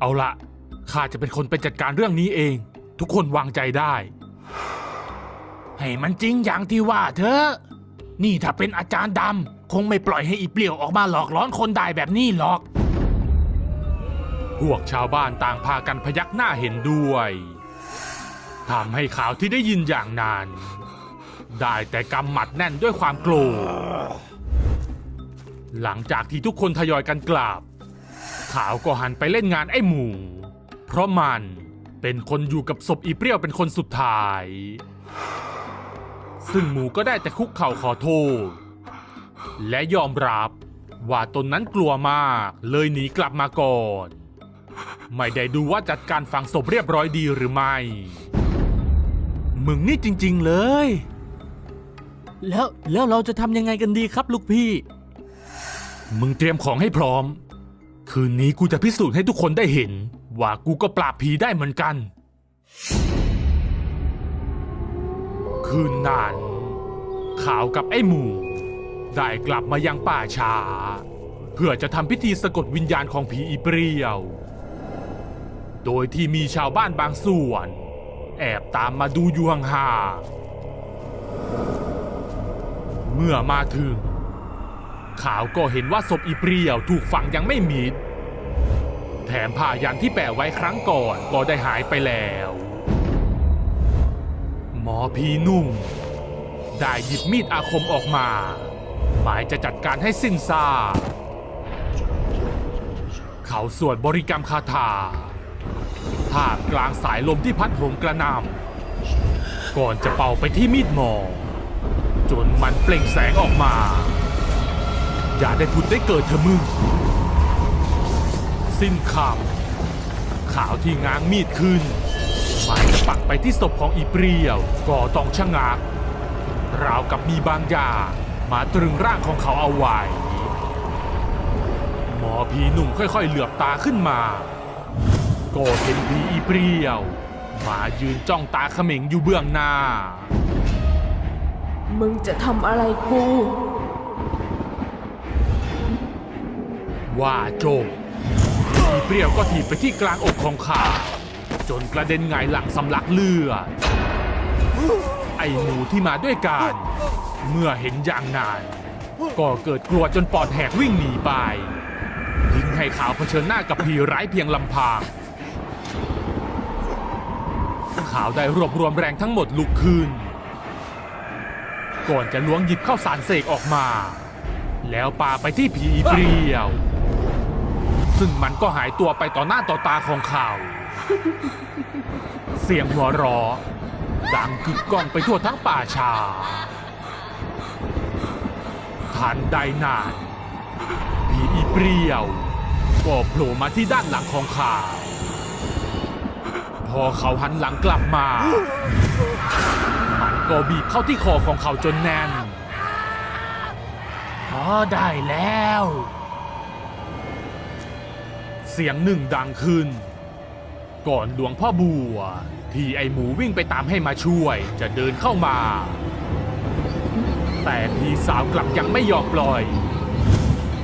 เอาละข้าจะเป็นคนไปจัดการเรื่องนี้เอง ทุกคนวางใจได้ ให้มันจริงอย่างที่ว่าเถอะ นี่ถ้าเป็นอาจารย์ดำคงไม่ปล่อยให้อีเปลี่ยวออกมาหลอกล้อนคนได้แบบนี้หรอก พวกชาวบ้านต่างพากันพยักหน้าเห็นด้วยทำให้ข่าวที่ได้ยินอย่างนาน ได้แต่กำหมัดแน่นด้วยความโกรธหลังจากที่ทุกคนทยอยกันกลับ ขาวก็หันไปเล่นงานไอ้หมู เพราะมันเป็นคนอยู่กับศพอีเปรี้ยวเป็นคนสุดท้าย ซึ่งหมูก็ได้แต่คุกเข่าขอโทษ และยอมรับว่าตนนั้นกลัวมากเลยหนีกลับมาก่อน ไม่ได้ดูว่าจัดการฝังศพเรียบร้อยดีหรือไม่ มึงนี่จริง ๆเลย แล้วแล้วเราจะทำยังไงกันดีครับลูกพี่ มึงเตรียมของให้พร้อม คืนนี้กูจะพิสูจน์ให้ทุกคนได้เห็น ว่ากูก็ปราบผีได้เหมือนกัน คืนนั้นขาวกับไอ้หมูได้กลับมายังป่าช้า เพื่อจะทำพิธีสะกดวิญญาณของผีอีเปรียว โดยที่มีชาวบ้านบางส่วน แอบตามมาดูอยู่ห่างๆเมื่อมาถึง ขาวก็เห็นว่าศพอีเปรียวถูกฝังยังไม่มิด แถมผ้ายันที่แปะไว้ครั้งก่อนก็ได้หายไปแล้ว หมอพีนุ่ม ได้หยิบมีดอาคมออกมา หมายจะจัดการให้สิ้นซากเขาสวดบริกรรมคาถาท่ามกลางสายลมที่พัดโหมกระนำก่อนจะเป่าไปที่มีดหมอ จนมันเปล่งแสงออกมา อย่าได้ผุดได้เกิดเถอะมึง สิ้นคำข่าวที่ง้างมีดขึ้นหมายจะปักไปที่ศพของอีเปรียว ก็ต้องชะงัก ราวกับมีบางอย่างมาตรึงร่างของเขาเอาไว้ หมอผีหนุ่มค่อยๆ เหลือบตาขึ้นมา ก็เห็นผีอีเปรียว มายืนจ้องตาเขม็งอยู่เบื้องหน้า มึงจะทำอะไรกู ว่าโจมอีเปรี้ยวก็ถีบไปที่กลางอกของข้าจนกระเด็นหงายหลังสำลักเลือดไอหมูที่มาด้วยกัน เมื่อเห็นอย่างนั้นก็เกิดกลัวจนปอดแหกวิ่งหนีไปทิ้งให้ขาวเผชิญหน้ากับผีร้ายเพียงลำพังขาวได้รวบรวมแรงทั้งหมดลุกขึ้น ก่อนจะล้วงหยิบข้าวสารเสกออกมา แล้วปาไปที่ผีอีเปรียว ซึ่งมันก็หายตัวไปต่อหน้าต่อตาของเขาเสียงหัวเรอดังกึกก้องไปทั่วทั้งป่าชา ทันใดนานผีอีเปรียว ก็โผล่มาที่ด้านหลังของเขาพอเขาหันหลังกลับมา มันก็บีบเข้าที่คอของเขาจนแน่นพอได้แล้ว เสียงหนึ่งดังขึ้น ก่อนหลวงพ่อบัว ที่ไอหมูวิ่งไปตามให้มาช่วยจะเดินเข้ามา แต่พี่สาวกลับยังไม่ยอมปล่อย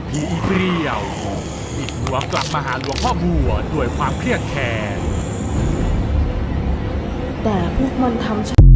พี่อีเปรี้ยวบิดหัวกลับมาหาหลวงพ่อบัวด้วยความเครียดแค้นแต่พวกมันทำฉัน